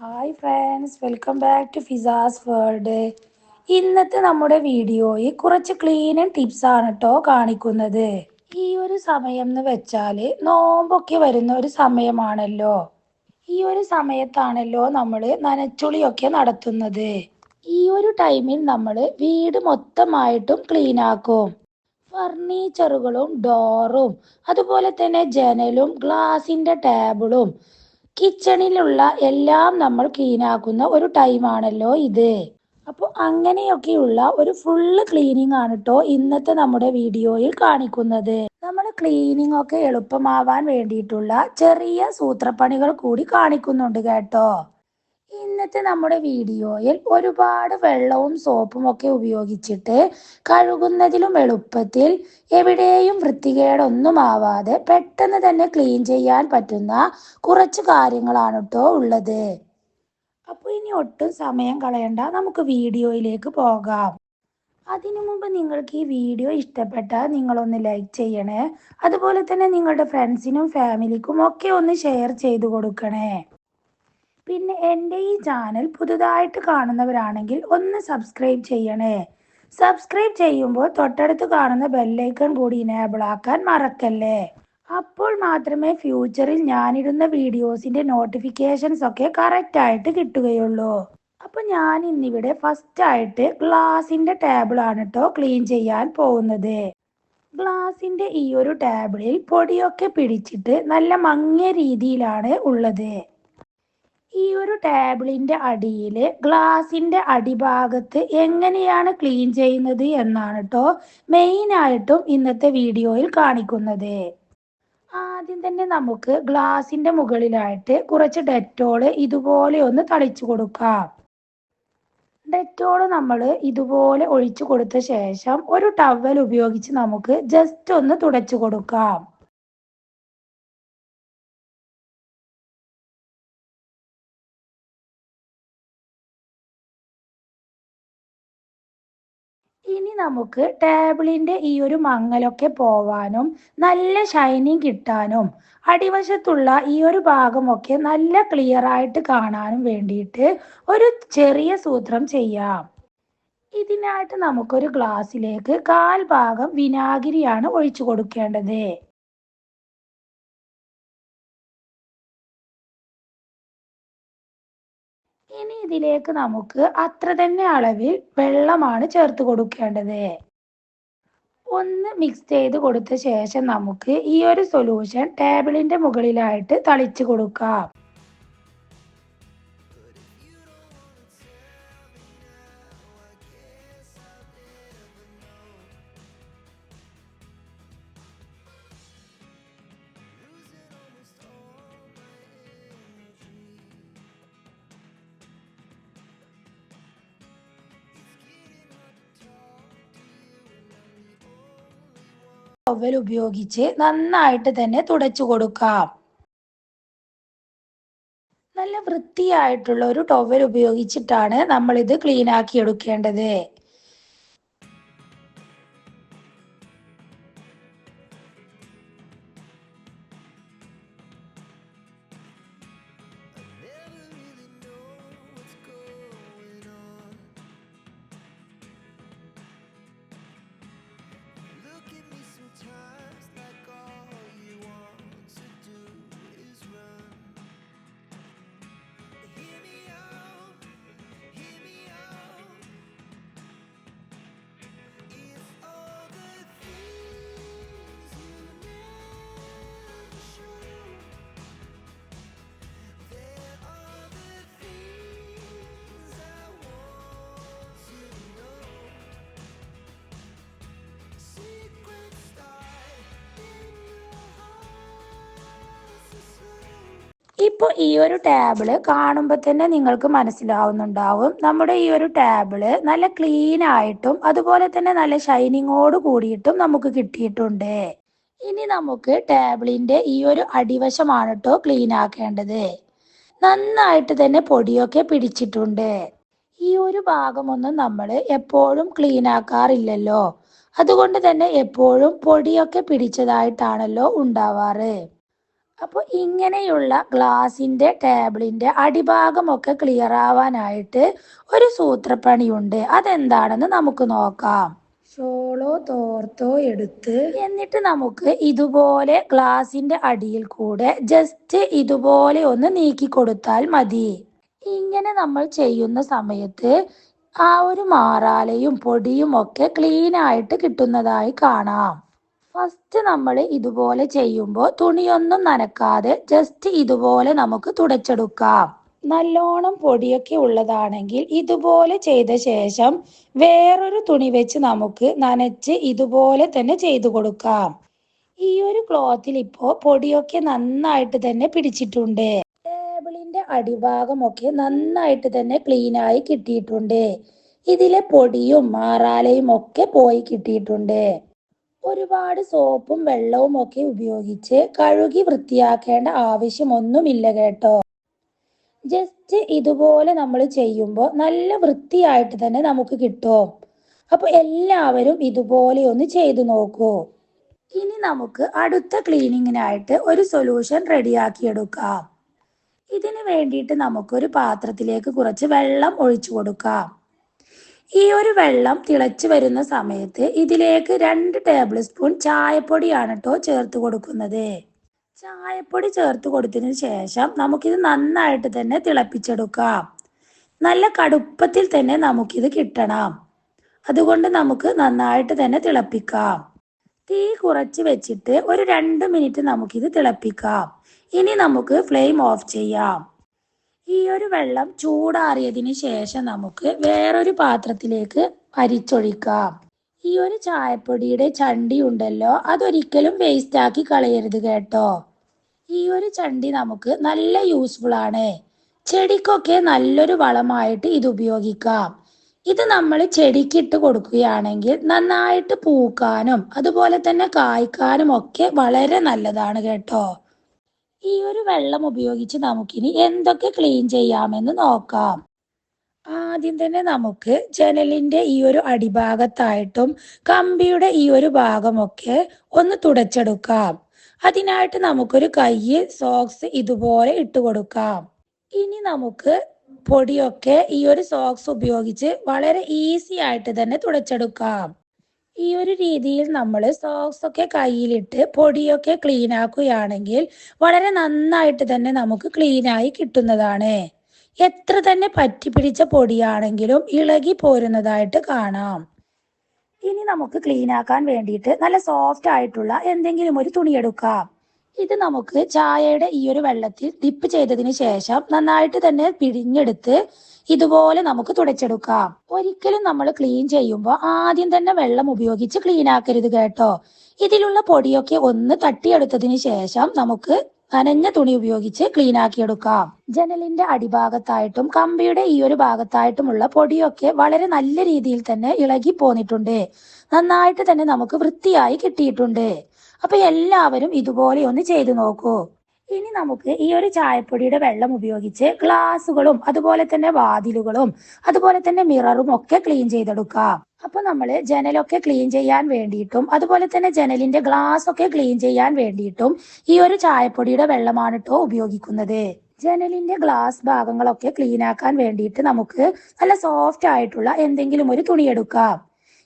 Hi friends welcome back to ഫിസാസ് world ഇന്നത്തെ നമ്മുടെ വീഡിയോയിൽ കുറച്ച് ക്ലീനിങ് ടിപ്സ് ആണ് കേട്ടോ കാണിക്കുന്നത്. ഈ ഒരു സമയം എന്ന് വെച്ചാൽ നോമ്പൊക്കെ വരുന്ന ഒരു സമയമാണല്ലോ. ഈ ഒരു സമയത്താണല്ലോ നമ്മൾ നനച്ചുളിയൊക്കെ നടത്തുന്നത്. ഈ ഒരു ടൈമിൽ നമ്മൾ വീട് മൊത്തമായിട്ടും ക്ലീൻ ആക്കും. ഫർണിച്ചറുകളും ഡോറും അതുപോലെ തന്നെ ജനലും ഗ്ലാസിന്റെ ടേബിളും കിച്ചണിലുള്ള എല്ലാം നമ്മൾ ക്ലീൻ ആക്കുന്ന ഒരു ടൈമാണല്ലോ ഇത്. അപ്പോൾ അങ്ങനെയൊക്കെയുള്ള ഒരു ഫുള്ള് ക്ലീനിങ് ആണ് കേട്ടോ ഇന്നത്തെ നമ്മുടെ വീഡിയോയിൽ കാണിക്കുന്നത്. നമ്മൾ ക്ലീനിങ് ഒക്കെ എളുപ്പമാവാൻ വേണ്ടിയിട്ടുള്ള ചെറിയ സൂത്രപ്പണികൾ കൂടി കാണിക്കുന്നുണ്ട് കേട്ടോ. ഇന്നത്തെ നമ്മുടെ വീഡിയോയിൽ ഒരുപാട് വെള്ളവും സോപ്പും ഒക്കെ ഉപയോഗിച്ചിട്ട് കഴുകുന്നതിലും എളുപ്പത്തിൽ എവിടെയും വൃത്തികേടൊന്നും ആവാതെ പെട്ടെന്ന് തന്നെ ക്ലീൻ ചെയ്യാൻ പറ്റുന്ന കുറച്ച് കാര്യങ്ങളാണ് കേട്ടോ ഉള്ളത്. അപ്പോൾ ഇനി ഒട്ടും സമയം കളയണ്ട. നമുക്ക് വീഡിയോയിലേക്ക് പോകാം. അതിനു മുമ്പ് നിങ്ങൾക്ക് ഈ വീഡിയോ ഇഷ്ടപ്പെട്ടാൽ നിങ്ങളൊന്ന് ലൈക്ക് ചെയ്യണേ. അതുപോലെ തന്നെ നിങ്ങളുടെ ഫ്രണ്ട്സിനും ഫാമിലിക്കും ഒക്കെ ഒന്ന് ഷെയർ ചെയ്തു കൊടുക്കണേ. പിന്നെ എന്റെ ഈ ചാനൽ പുതുതായിട്ട് കാണുന്നവരാണെങ്കിൽ ഒന്ന് സബ്സ്ക്രൈബ് ചെയ്യണേ. സബ്സ്ക്രൈബ് ചെയ്യുമ്പോൾ തൊട്ടടുത്ത് കാണുന്ന ബെല്ലൈക്കൺ കൂടി ഇനേബിൾ ആക്കാൻ മറക്കല്ലേ. അപ്പോൾ മാത്രമേ ഫ്യൂച്ചറിൽ ഞാനിടുന്ന വീഡിയോസിന്റെ നോട്ടിഫിക്കേഷൻസ് ഒക്കെ കറക്റ്റ് ആയിട്ട് കിട്ടുകയുള്ളൂ. അപ്പൊ ഞാൻ ഇന്നിവിടെ ഫസ്റ്റ് ആയിട്ട് ഗ്ലാസിന്റെ ടേബിൾ ആണ് കേട്ടോ ക്ലീൻ ചെയ്യാൻ പോകുന്നത്. ഗ്ലാസിന്റെ ഈ ഒരു ടേബിളിൽ പൊടിയൊക്കെ പിടിച്ചിട്ട് നല്ല മങ്ങിയ രീതിയിലാണ് ഉള്ളത്. ഈ ഒരു ടേബിളിന്റെ അടിയിൽ ഗ്ലാസിന്റെ അടിഭാഗത്ത് എങ്ങനെയാണ് ക്ലീൻ ചെയ്യുന്നത് എന്നാണ് കേട്ടോ മെയിൻ ആയിട്ടും ഇന്നത്തെ വീഡിയോയിൽ കാണിക്കുന്നത്. ആദ്യം തന്നെ നമുക്ക് ഗ്ലാസിന്റെ മുകളിലായിട്ട് കുറച്ച് ഡെറ്റോൾ ഇതുപോലെ ഒന്ന് തളിച്ചു കൊടുക്കാം. ഡെറ്റോൾ നമ്മൾ ഇതുപോലെ ഒഴിച്ചു കൊടുത്ത ശേഷം ഒരു ടവൽ ഉപയോഗിച്ച് നമുക്ക് ജസ്റ്റ് ഒന്ന് തുടച്ചു കൊടുക്കാം. ഇനി നമുക്ക് ടേബിളിന്റെ ഈ ഒരു മങ്ങലൊക്കെ പോവാനും നല്ല ഷൈനിങ് കിട്ടാനും അടിവശത്തുള്ള ഈ ഒരു ഭാഗമൊക്കെ നല്ല ക്ലിയർ ആയിട്ട് കാണാനും വേണ്ടിയിട്ട് ഒരു ചെറിയ സൂത്രം ചെയ്യാം. ഇതിനായിട്ട് നമുക്കൊരു ഗ്ലാസ്സിലേക്ക് കാൽ ഭാഗം വിനാഗിരിയാണ് ഒഴിച്ചു കൊടുക്കേണ്ടത്. ഇനി ഇതിലേക്ക് നമുക്ക് അത്ര തന്നെ അളവിൽ വെള്ളമാണ് ചേർത്ത് കൊടുക്കേണ്ടത്. ഒന്ന് മിക്സ് ചെയ്ത് കൊടുത്ത ശേഷം നമുക്ക് ഈ ഒരു സൊല്യൂഷൻ ടേബിളിന്റെ മുകളിലായിട്ട് തളിച്ചു കൊടുക്കാം. ടവൽ ഉപയോഗിച്ച് നന്നായിട്ട് തന്നെ തുടച്ചു കൊടുക്കാം. നല്ല വൃത്തിയായിട്ടുള്ള ഒരു ടവൽ ഉപയോഗിച്ചിട്ടാണ് നമ്മൾ ഇത് ക്ലീൻ ആക്കി എടുക്കേണ്ടത്. ഇപ്പോൾ ഈ ഒരു ടേബിൾ കാണുമ്പോൾ തന്നെ നിങ്ങൾക്ക് മനസ്സിലാവുന്നുണ്ടാവും. നമ്മുടെ ഈ ഒരു ടേബിൾ നല്ല ക്ലീൻ ആയിട്ടും അതുപോലെ തന്നെ നല്ല ഷൈനിങ്ങോട് കൂടിയിട്ടും നമുക്ക് കിട്ടിയിട്ടുണ്ട്. ഇനി നമുക്ക് ടേബിളിന്റെ ഈ ഒരു അടിവശമാണ് കേട്ടോ ക്ലീൻ ആക്കേണ്ടത്. നന്നായിട്ട് തന്നെ പൊടിയൊക്കെ പിടിച്ചിട്ടുണ്ട്. ഈ ഒരു ഭാഗമൊന്നും നമ്മൾ എപ്പോഴും ക്ലീൻ ആക്കാറില്ലല്ലോ. അതുകൊണ്ട് തന്നെ എപ്പോഴും പൊടിയൊക്കെ പിടിച്ചതായിട്ടാണല്ലോ ഉണ്ടാവാറ്. അപ്പോൾ ഇങ്ങനെയുള്ള ഗ്ലാസിന്റെ ടേബിളിന്റെ അടിഭാഗമൊക്കെ ക്ലിയർ ആവാനായിട്ട് ഒരു സൂത്രപ്പണിയുണ്ട്. അതെന്താണെന്ന് നമുക്ക് നോക്കാം. ഷോളോ തോർത്തോ എടുത്ത് എന്നിട്ട് നമുക്ക് ഇതുപോലെ ഗ്ലാസിന്റെ അടിയിൽ കൂടെ ജസ്റ്റ് ഇതുപോലെ ഒന്ന് നീക്കി കൊടുത്താൽ മതി. ഇങ്ങനെ നമ്മൾ ചെയ്യുന്ന സമയത്ത് ആ ഒരു മാറാലയും പൊടിയും ഒക്കെ ക്ലീൻ ആയിട്ട് കിട്ടുന്നതായി കാണാം. ഫസ്റ്റ് നമ്മൾ ഇതുപോലെ ചെയ്യുമ്പോൾ തുണിയൊന്നും നനക്കാതെ ജസ്റ്റ് ഇതുപോലെ നമുക്ക് തുടച്ചെടുക്കാം. നല്ലോണം പൊടിയൊക്കെ ഉള്ളതാണെങ്കിൽ ഇതുപോലെ ചെയ്ത ശേഷം വേറൊരു തുണി വെച്ച് നമുക്ക് നനച്ച് ഇതുപോലെ തന്നെ ചെയ്തു കൊടുക്കാം. ഈ ഒരു ക്ലോത്തിൽ ഇപ്പോ പൊടിയൊക്കെ നന്നായിട്ട് തന്നെ പിടിച്ചിട്ടുണ്ട്. ടേബിളിന്റെ അടിഭാഗമൊക്കെ നന്നായിട്ട് തന്നെ ക്ലീനായി കിട്ടിയിട്ടുണ്ട്. ഇതിലെ പൊടിയും മാറാലയും ഒക്കെ പോയി കിട്ടിയിട്ടുണ്ട്. ഒരുപാട് സോപ്പും വെള്ളവും ഒക്കെ ഉപയോഗിച്ച് കഴുകി വൃത്തിയാക്കേണ്ട ആവശ്യമൊന്നുമില്ല കേട്ടോ. ജസ്റ്റ് ഇതുപോലെ നമ്മൾ ചെയ്യുമ്പോൾ നല്ല വൃത്തിയായിട്ട് തന്നെ നമുക്ക് കിട്ടും. അപ്പോൾ എല്ലാവരും ഇതുപോലെ ഒന്ന് ചെയ്തു നോക്കൂ. ഇനി നമുക്ക് അടുത്ത ക്ലീനിങ്ങിനായിട്ട് ഒരു സൊല്യൂഷൻ റെഡിയാക്കിയെടുക്കാം ഇതിന് വേണ്ടിയിട്ട് നമുക്കൊരു പാത്രത്തിലേക്ക് കുറച്ച് വെള്ളം ഒഴിച്ചു കൊടുക്കാം. ഈ ഒരു വെള്ളം തിളച്ചു വരുന്ന സമയത്ത് ഇതിലേക്ക് രണ്ട് ടേബിൾ സ്പൂൺ ചായപ്പൊടിയാണ് കേട്ടോ ചേർത്ത് കൊടുക്കുന്നത്. ചായപ്പൊടി ചേർത്ത് കൊടുത്തതിന് ശേഷം നമുക്കിത് നന്നായിട്ട് തന്നെ തിളപ്പിച്ചെടുക്കാം. നല്ല കടുപ്പത്തിൽ തന്നെ നമുക്കിത് കിട്ടണം. അതുകൊണ്ട് നമുക്ക് നന്നായിട്ട് തന്നെ തിളപ്പിക്കാം. തീ കുറച്ച് വെച്ചിട്ട് ഒരു രണ്ട് മിനിറ്റ് നമുക്കിത് തിളപ്പിക്കാം. ഇനി നമുക്ക് ഫ്ലെയിം ഓഫ് ചെയ്യാം. ഈ ഒരു വെള്ളം ചൂടാറിയതിന് ശേഷം നമുക്ക് വേറൊരു പാത്രത്തിലേക്ക് അരിച്ചൊഴിക്കാം. ഈ ഒരു ചായപ്പൊടിയുടെ ചണ്ടി ഉണ്ടല്ലോ അതൊരിക്കലും വേസ്റ്റ് ആക്കി കളയരുത് കേട്ടോ. ഈ ഒരു ചണ്ടി നമുക്ക് നല്ല യൂസ്ഫുൾ ആണ്. ചെടിക്കൊക്കെ നല്ലൊരു വളമായിട്ട് ഇത് ഉപയോഗിക്കാം. ഇത് നമ്മൾ ചെടിക്കിട്ട് കൊടുക്കുകയാണെങ്കിൽ നന്നായിട്ട് പൂക്കാനും അതുപോലെ തന്നെ കായ്ക്കാനും ഒക്കെ വളരെ നല്ലതാണ് കേട്ടോ. ഈ ഒരു വെള്ളം ഉപയോഗിച്ച് നമുക്കിനി എന്തൊക്കെ ക്ലീൻ ചെയ്യാമെന്ന് നോക്കാം. ആദ്യം തന്നെ നമുക്ക് ജനലിന്റെ ഈ ഒരു അടിഭാഗത്തായിട്ടും കമ്പിയുടെ ഈ ഒരു ഭാഗമൊക്കെ ഒന്ന് തുടച്ചെടുക്കാം. അതിനായിട്ട് നമുക്കൊരു കൈ സോക്സ് ഇതുപോലെ ഇട്ട് കൊടുക്കാം. ഇനി നമുക്ക് പൊടിയൊക്കെ ഈ ഒരു സോക്സ് ഉപയോഗിച്ച് വളരെ ഈസി ആയിട്ട് തന്നെ തുടച്ചെടുക്കാം. ഈ ഒരു രീതിയിൽ നമ്മൾ സോക്സ് ഒക്കെ കയ്യിലിട്ട് പൊടിയൊക്കെ ക്ലീൻ ആക്കുകയാണെങ്കിൽ വളരെ നന്നായിട്ട് തന്നെ നമുക്ക് ക്ലീൻ ആയി കിട്ടുന്നതാണ്. എത്ര തന്നെ പറ്റിപ്പിടിച്ച പൊടിയാണെങ്കിലും ഇളകി പോരുന്നതായിട്ട് കാണാം. ഇനി നമുക്ക് ക്ലീൻ ആക്കാൻ വേണ്ടിയിട്ട് നല്ല സോഫ്റ്റ് ആയിട്ടുള്ള എന്തെങ്കിലും ഒരു തുണി എടുക്കാം. ഇത് നമുക്ക് ചായയുടെ ഈ ഒരു വെള്ളത്തിൽ ഡിപ്പ് ചെയ്തതിന് ശേഷം നന്നായിട്ട് തന്നെ പിഴിഞ്ഞെടുത്ത് ഇതുപോലെ നമുക്ക് തുടച്ചെടുക്കാം. ഒരിക്കലും നമ്മൾ ക്ലീൻ ചെയ്യുമ്പോൾ ആദ്യം തന്നെ വെള്ളം ഉപയോഗിച്ച് ക്ലീൻ ആക്കരുത് കേട്ടോ. ഇതിലുള്ള പൊടിയൊക്കെ ഒന്ന് തട്ടിയെടുത്തതിന് ശേഷം നമുക്ക് നനഞ്ഞ തുണി ഉപയോഗിച്ച് ക്ലീൻ ആക്കിയെടുക്കാം. ജനലിന്റെ അടിഭാഗത്തായിട്ടും കമ്പിയുടെ ഈ ഒരു ഭാഗത്തായിട്ടുമുള്ള പൊടിയൊക്കെ വളരെ നല്ല രീതിയിൽ തന്നെ ഇളകി പോന്നിട്ടുണ്ട്. നന്നായിട്ട് തന്നെ നമുക്ക് വൃത്തിയായി കിട്ടിയിട്ടുണ്ട്. അപ്പൊ എല്ലാവരും ഇതുപോലെ ഒന്ന് ചെയ്തു നോക്കൂ. ഇനി നമുക്ക് ഈ ഒരു ചായപ്പൊടിയുടെ വെള്ളം ഉപയോഗിച്ച് ഗ്ലാസുകളും അതുപോലെ തന്നെ വാതിലുകളും അതുപോലെ തന്നെ മിററും ഒക്കെ ക്ലീൻ ചെയ്തെടുക്കാം. അപ്പൊ നമ്മൾ ജനലൊക്കെ ക്ലീൻ ചെയ്യാൻ വേണ്ടിയിട്ടും അതുപോലെ തന്നെ ജനലിന്റെ ഗ്ലാസ് ഒക്കെ ക്ലീൻ ചെയ്യാൻ വേണ്ടിയിട്ടും ഈ ഒരു ചായപ്പൊടിയുടെ വെള്ളമാണ് കേട്ടോ ഉപയോഗിക്കുന്നത്. ജനലിന്റെ ഗ്ലാസ് ഭാഗങ്ങളൊക്കെ ക്ലീൻ ആക്കാൻ വേണ്ടിയിട്ട് നമുക്ക് നല്ല സോഫ്റ്റ് ആയിട്ടുള്ള എന്തെങ്കിലും ഒരു തുണി എടുക്കാം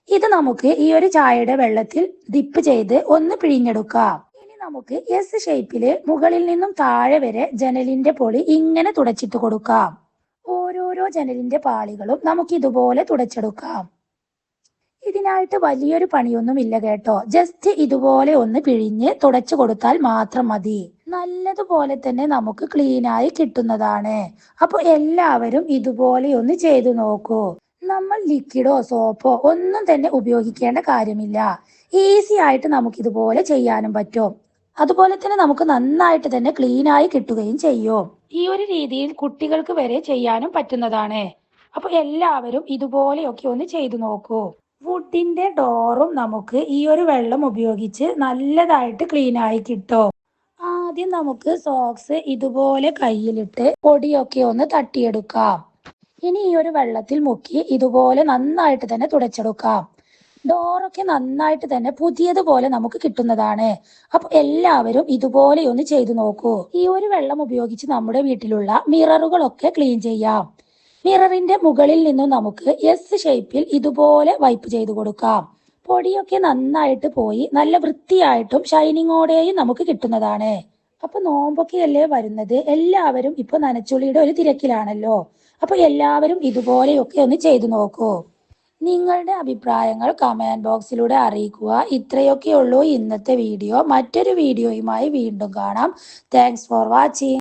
ഇത് നമുക്ക് ഈ ഒരു ചായയുടെ വെള്ളത്തിൽ ഡിപ്പ് ചെയ്ത് ഒന്ന് പിഴിഞ്ഞെടുക്കാം. ഇനി നമുക്ക് എസ് ഷേപ്പിൽ മുകളിൽ നിന്നും താഴെ വരെ ജനലിന്റെ പൊളി ഇങ്ങനെ തുടച്ചിട്ട് കൊടുക്കാം. ഓരോരോ ജനലിന്റെ പാളികളും നമുക്ക് ഇതുപോലെ തുടച്ചെടുക്കാം. ഇതിനായിട്ട് വലിയൊരു പണിയൊന്നും ഇല്ല കേട്ടോ. ജസ്റ്റ് ഇതുപോലെ ഒന്ന് പിഴിഞ്ഞ് തുടച്ചു കൊടുത്താൽ മാത്രം മതി. നല്ലതുപോലെ തന്നെ നമുക്ക് ക്ലീനായി കിട്ടുന്നതാണ്. അപ്പൊ എല്ലാവരും ഇതുപോലെ ഒന്ന് ചെയ്തു നോക്കൂ. നമ്മൾ ലിക്വിഡോ സോപ്പോ ഒന്നും തന്നെ ഉപയോഗിക്കേണ്ട കാര്യമില്ല. ഈസി ആയിട്ട് നമുക്ക് ഇതുപോലെ ചെയ്യാനും പറ്റും. അതുപോലെ തന്നെ നമുക്ക് നന്നായിട്ട് തന്നെ ക്ലീൻ ആയി കിട്ടുകയും ചെയ്യും. ഈ ഒരു രീതിയിൽ കുട്ടികൾക്ക് വരെ ചെയ്യാനും പറ്റുന്നതാണ്. അപ്പൊ എല്ലാവരും ഇതുപോലെയൊക്കെ ഒന്ന് ചെയ്തു നോക്കൂ. വുഡിന്റെ ഡോറും നമുക്ക് ഈ ഒരു വെള്ളം ഉപയോഗിച്ച് നല്ലതായിട്ട് ക്ലീൻ ആയി കിട്ടും. ആദ്യം നമുക്ക് സോക്സ് ഇതുപോലെ കയ്യിലിട്ട് പൊടിയൊക്കെ ഒന്ന് തട്ടിയെടുക്കാം. ഇനി ഈ ഒരു വെള്ളത്തിൽ മുക്കി ഇതുപോലെ നന്നായിട്ട് തന്നെ തുടച്ചെടുക്കാം. ഡോറൊക്കെ നന്നായിട്ട് തന്നെ പുതിയതുപോലെ നമുക്ക് കിട്ടുന്നതാണ്. അപ്പൊ എല്ലാവരും ഇതുപോലെ ഒന്ന് ചെയ്തു നോക്കൂ. ഈ ഒരു വെള്ളം ഉപയോഗിച്ച് നമ്മുടെ വീട്ടിലുള്ള മിററുകളൊക്കെ ക്ലീൻ ചെയ്യാം. മിററിന്റെ മുകളിൽ നിന്നും നമുക്ക് എസ് ഷേപ്പിൽ ഇതുപോലെ വൈപ്പ് ചെയ്തു കൊടുക്കാം. പൊടിയൊക്കെ നന്നായിട്ട് പോയി നല്ല വൃത്തിയായിട്ടും ഷൈനിങ്ങോടെയും നമുക്ക് കിട്ടുന്നതാണ്. അപ്പൊ നോമ്പൊക്കെ അല്ലേ വരുന്നത്? എല്ലാവരും ഇപ്പൊ നനച്ചുള്ളിയുടെ ഒരു തിരക്കിലാണല്ലോ. അപ്പൊ എല്ലാവരും ഇതുപോലെയൊക്കെ ഒന്ന് ചെയ്തു നോക്കൂ. നിങ്ങളുടെ അഭിപ്രായങ്ങൾ കമന്റ് ബോക്സിലൂടെ അറിയിക്കുക. ഇത്രയൊക്കെയുള്ളൂ ഇന്നത്തെ വീഡിയോ മറ്റൊരു വീഡിയോയുമായി വീണ്ടും കാണാം. Thanks for watching